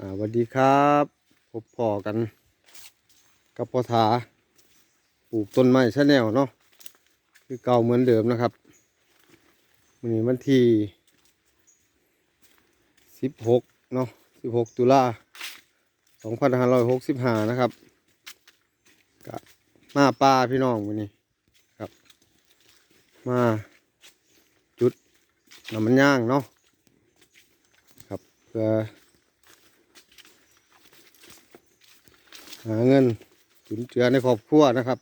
สวัสดีครับพบพอกัน กับพอถาปลูกต้นไม้ชาแนลเนาะคือเก่าเหมือนเดิมนะครับวันนี้วันที่สิบหกเนาะสิบหกตุลาสองพันห้าร้อยหกสิบห้านะครับกะมาป้าพี่น้องวันนี้ครับ มาจุดน้ำมันย่างเนาะครับเพื่อ หาเงินจุนเจือในครอบครัวนะครับ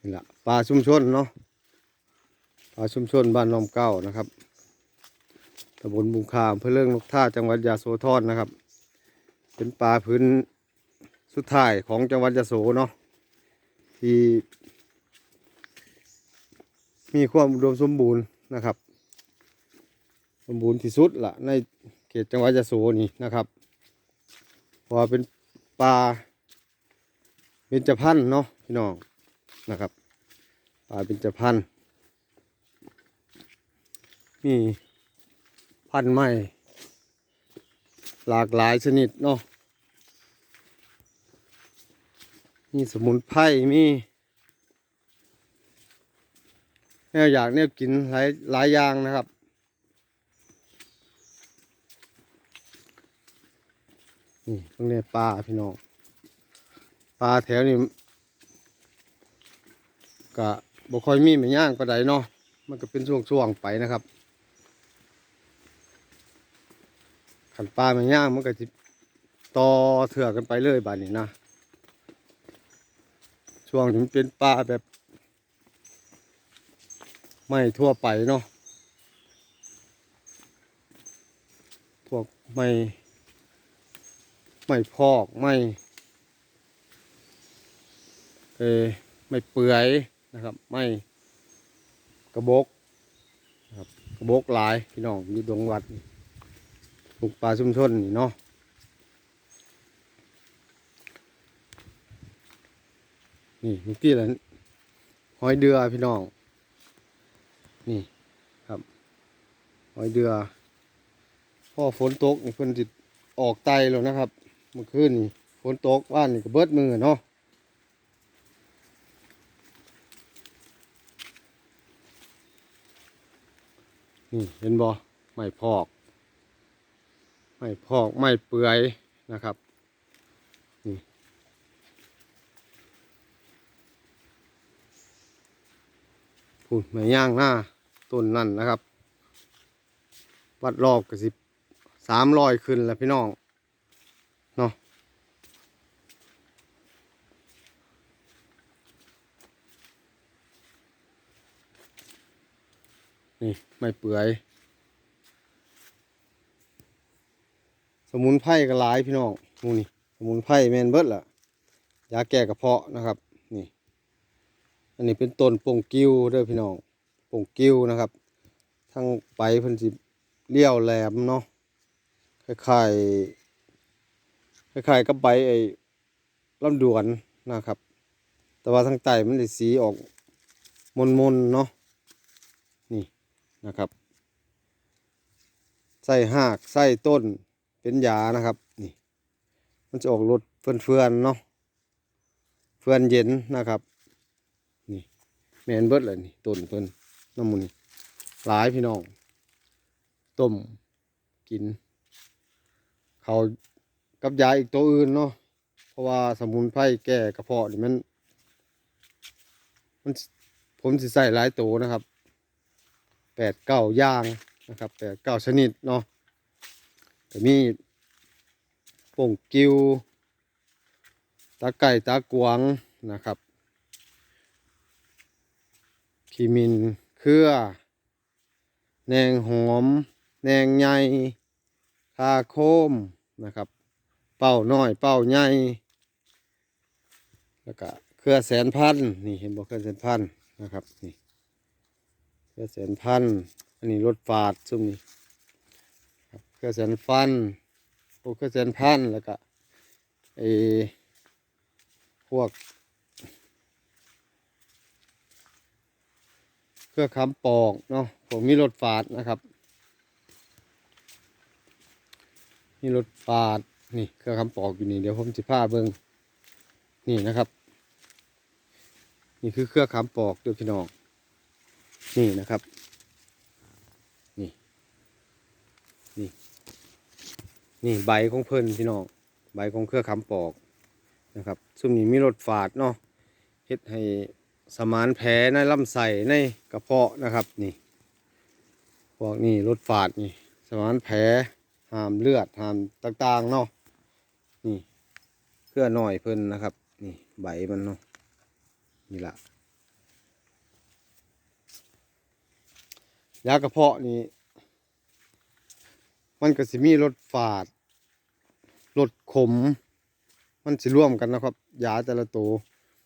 นี่แหละปลาชุมชนเนาะปลาชุมชนบ้านน้อมเก้านะครับตำบลบุงคามเพื่อเรื่องนกท่าจังหวัดยาโสธรนะครับ เป็นปลาพื้นสุดท้ายของจังหวัดยาโสเนาะที่มีความอุดมสมบูรณ์นะครับ สมบูรณ์ที่สุดละในเขตจังหวัดยาโสนี่นะครับพราะว่าเป็น ปลาเบญจพรรณเนาะพี่น้องนะครับปลาเบญจพรรณมีพันธุ์ใหม่หลากหลายชนิดเนาะมีสมุนไพรมีแนวอยากแนวกินหลายหลายอย่างนะครับ นี่ตรงนี้ปลาพี่น้องปลาแถวนี้ก็บ่ค่อยมีแม่ย่างปานใดเนาะมันก็เป็นช่วงๆไปนะครับขันปลาแม่ย่างมันก็สิต่อเถื่อกันไปเลยบาดนี้นะช่วงที่มันเป็นปลาแบบ ไม่ทั่วไปเนาะพวกไม่ ไม่พอกไม่เอไม่เปื่อยนะครับ ไม่กระบกนะครับกระบกหลายพี่น้องอยู่ดงวัดปลูกปลาชุมชนนี่เนาะนี่เมื่อกี้แหละหอยเดือพี่น้อง นี่ครับ หอยเดือพ่อฝนตกนี่เพิ่นจิตออกไตแล้วนะครับ เมื่อคืนนี่ฝนตกว่านนี่ก็เบิดมือเนาะนี่เห็นบ่ไม่พอกไม่พอกไม่เปื่อยนะครับนี่พูดไม่ย่างหน้าต้นนั่นนะครับ วัดรอบก็สิบสามร้อยขึ้นแล้วพี่น้อง เนาะ นี่ไม่เปื่อย สมุนไพรก็หลายพี่น้องมูนี่สมุนไพรแมนเบิร์ดล่ะยาแก้กระเพาะนะครับ นี่ อันนี้เป็นต้นปงกิ้วเด้อพี่น้องปงกิ้วนะครับ ทั้งไปเพิ่นสิเลี้ยวแหลมเนาะคล้ายๆคล้ายๆกับใบไอ้ลำดวนนะครับ แต่ว่าทางใต้มันได้สีออกมนๆเนาะ นะครับใส่หากใส่ต้นเป็นยานะครับนี่มันจะออกรสเฟื่อนๆเนาะเฟื่อนเย็นนะครับนี่แมนเบิดเลยนี่ต้นเพิ่นน้ำมันหลายพี่น้องต้มกินเขากับยาอีกตัวอื่นเนาะเพราะว่าสมุนไพรแก้กระเพาะนี่มันมันผมสิใส่หลายตัวนะครับ แปดเก้าอย่างนะครับแปดเก้าชนิดเนาะแต่มีป่งกิวตาไก่ตากวางนะครับขีมินเครือ แนงหอม แนงใหญ่คาโคมนะครับ เป้าน้อยเป้าใหญ่แล้วก็เครือแสนพันนี่เห็นบอกเครือแสนพันนะครับนี่ เครือแสนพัน อันนี้รถฝาดซุ่มนี่ครับเครือแสนฟันโอ้เครือแสนพันแล้วก็ไอ้พวก เครือคำปอกเนาะผมมีรถฝาดนะครับ มีรถปาดนี่เครื่องคำปอกอยู่นี่เดี๋ยวผมจะพาเบิ่งนี่นะครับ นี่คือเครือคำปอกด้วยพี่น้อง นี่นะครับ นี่ นี่ นี่ใบของเพิ่นพี่น้อง ใบของเครือคำปอกนะครับซุ่มนี้มีรสฝาดเนาะเฮ็ดให้สมานแผลในลำไส้ในกระเพาะนะครับ นี่พวกนี้รสฝาดนี่ สมานแผลหามเลือดหามต่างๆเนาะนี่เครือหน่อยเพิ่นนะครับ นี่ใบมันเนาะนี่ละ ยากระเพาะนี่มันก็สิมีรสฝาดรสขม มันสิร่วมกันนะครับยาแต่ละตัว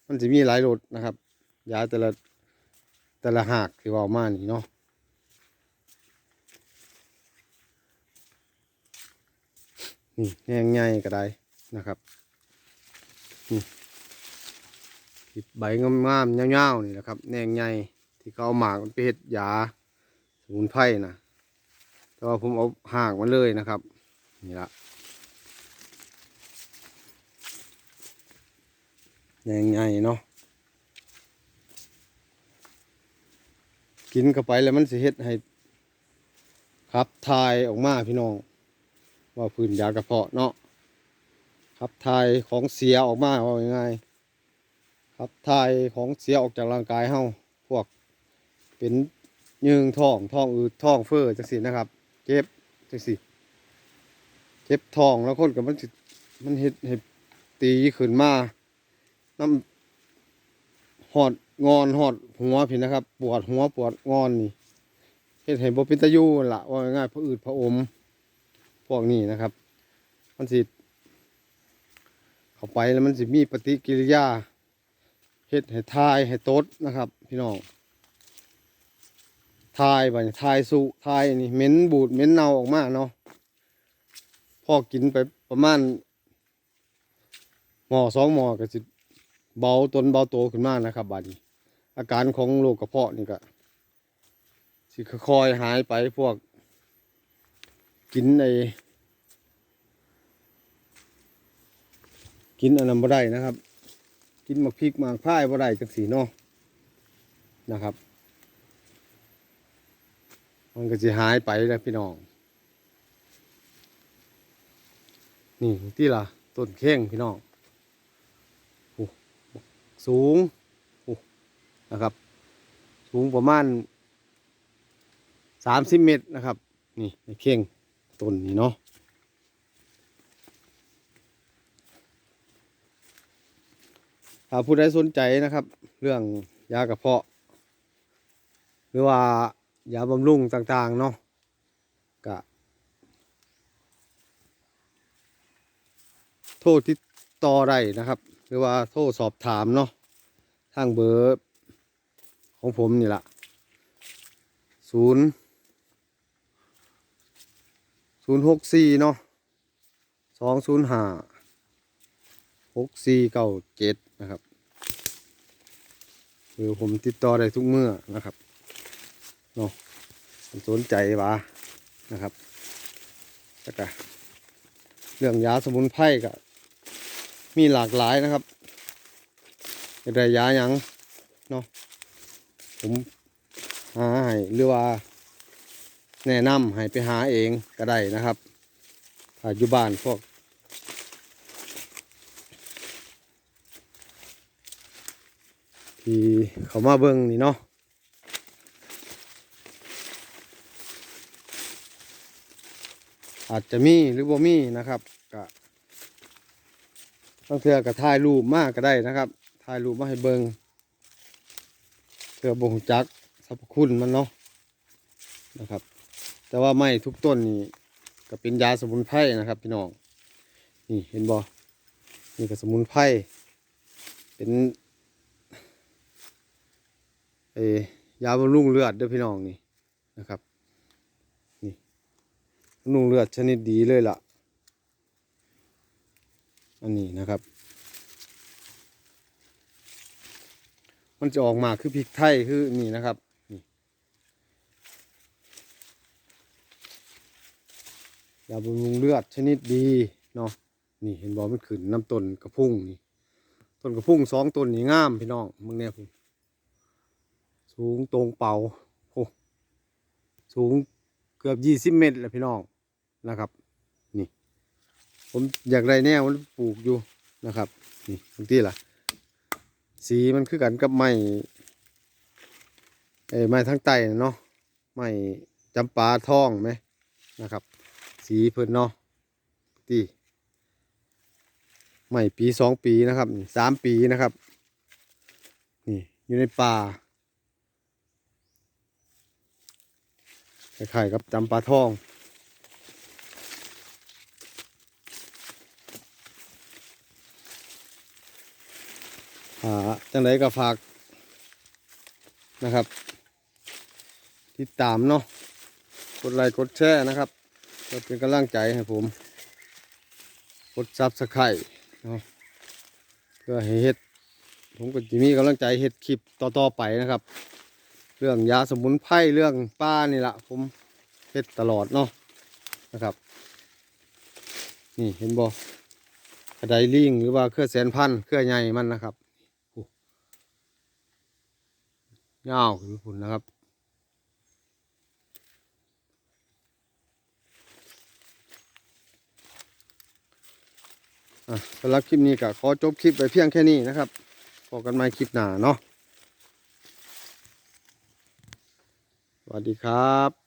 มันสิมีหลายรสนะครับยาแต่ละแต่ละหากที่ว่ามานี่เนาะนี่แหงใหญ่ก็ได้นะครับนี่ใบงามๆยาวๆนี่แหละครับแหนงใหญ่ที่เขาเอาหมากมันไปเฮ็ดยา สมุนไพรนะแต่ว่าผมเอาหากมันเลยนะครับ นี่ละแหนงใหญ่เนาะกินเข้าไปแล้วมันสิเฮ็ดให้ขับทายออกมาพี่น้อง ว่าพื้นยากระเพาะเนาะขับถ่ายของเสียออกมาว่าง่ายๆขับถ่ายของเสียออกจากร่างกายเฮาพวกเป็น ยืงท้องท้องอืดท้องเฟ้อจังสินะครับ เจ็บจังสิเจ็บท้องแล้วคนกับมันสิมันเห็ดเห็ดตีขึ้นมาน้ำหอดงอนหอดหัวพี่นะครับ ปวดหัวปวดงอนนี่เห็ดเห็นบ่เป็นตะยูนั่นละว่าง่ายพระอืดพระอม พวกนี้นะครับ มันสิเข้าไปแล้วมันสิมีปฏิกิริยาเฮ็ดให้ทายให้ตดนะครับ พี่น้อง ทายไปทายสุทายนี่เหม็นบูดเหม็นเน่าออกมาเนาะพอกินไปประมาณหม้อสองหม้อก็สิเบาตนเบาโตขึ้นมากนะครับบัดนี้อาการของโรคกระเพาะนี่ก็สิค่อยหายไปพวก กินไอกินอันนั้นบ่ได้นะครับ กินมักพริกมากพายบ่ได้จังสีเนาะนะครับ มันก็จะหายไปแล้วพี่น้อง นี่ที่ล่ะต้นเข่งพี่น้องโอ้สูงนะครับ สูงประมาณสามสิบเมตรนะครับ นี่ในเข่งต้นนี้เนาะถ้าผู้ใดสนใจนะครับ เรื่องยากระเพาะ หรือว่า ยาบำรุงต่างๆเนาะก็โทษที่ต่อได้นะครับ หรือว่าโทษสอบถามเนาะทางเบอร์ของผมนี่แหละศูนย์ศูนย์หกสี่เนาะสองศูนย์ห้าหกสี่เก้าเจ็ดนะครับหรือผมติดต่อได้ทุกเมื่อนะครับ เนาะสนใจวะนะครับแล้วก็เรื่องยาสมุนไพรก็มีหลากหลายนะครับแต่ยายังเนาะผมหาให้หรือว่า แนะนำให้ไปหาเองก็ได้นะครับถ้าอยู่บ้านพวกที่เขามาเบิ่งนี่เนาะ อาจจะมีหรือบ่มีนะครับก็ต้องเทื่อกับถ่ายรูปมากก็ได้นะครับถ่ายรูปมาให้เบิงเทื่อบ่งจักสรรพคุณมันเนาะนะครับ แต่ว่าไม้ทุกต้นนี่ก็เป็นยาสมุนไพรนะครับพี่น้องนี่เห็นบ่นี่ก็สมุนไพรเป็นเอยาบำรุงเลือดด้วยพี่น้องนี่นะครับ บำรุงเลือดชนิดดีเลยล่ะ อันนี้นะครับ มันจะออกมาคือพริกไทยคือนี่นะครับยาบำรุงเลือดชนิดดีเนาะนี่เห็นบอกมันขึ้นน้ำต้นกระพุ่งนี่ต้นกระพุ่งสองต้นนี่งามพี่น้องมึงเนี่ยผมสูงตรงเป่าโอ้สูงเกือบยี่สิบเมตรแหละพี่น้อง นะครับ นี่ ผมอยากได้แนวมันปลูกอยู่นะครับ นี่บางที่ล่ะ สีมันคือกันกับไม้เอ้ไม้ทั้งไตเนาะไม้จำปาทองไหมนะครับ สีเพิ่นเนาะตีใหม่ปีสองปีนะครับสามปีนะครับ นี่อยู่ในป่าคล้ายๆกับจำปาทอง อ่าจังไดก็ฝากนะครับ ติดตามเนาะกดไลค์กดแชร์นะครับเพื่อเป็นกำลังใจให้ผม กดซับสไครต์เนาะเพื่อให้เฮ็ด ผมก็จะมีกำลังใจเฮ็ดคลิปต่อๆไปนะครับ เรื่องยาสมุนไพรเรื่องป้านี่ละผมเฮ็ดตลอดเนาะนะครับ นี่เห็นบ่กระไดลิงหรือว่าเครือแสนพันเครือใหญ่มันนะครับ ยาวคือผุนนะครับอะสำหรับคลิปนี้ก็ขอจบคลิปไปเพียงแค่นี้นะครับพอกันใหม่คลิปหน้าเนาะสวัสดีครับ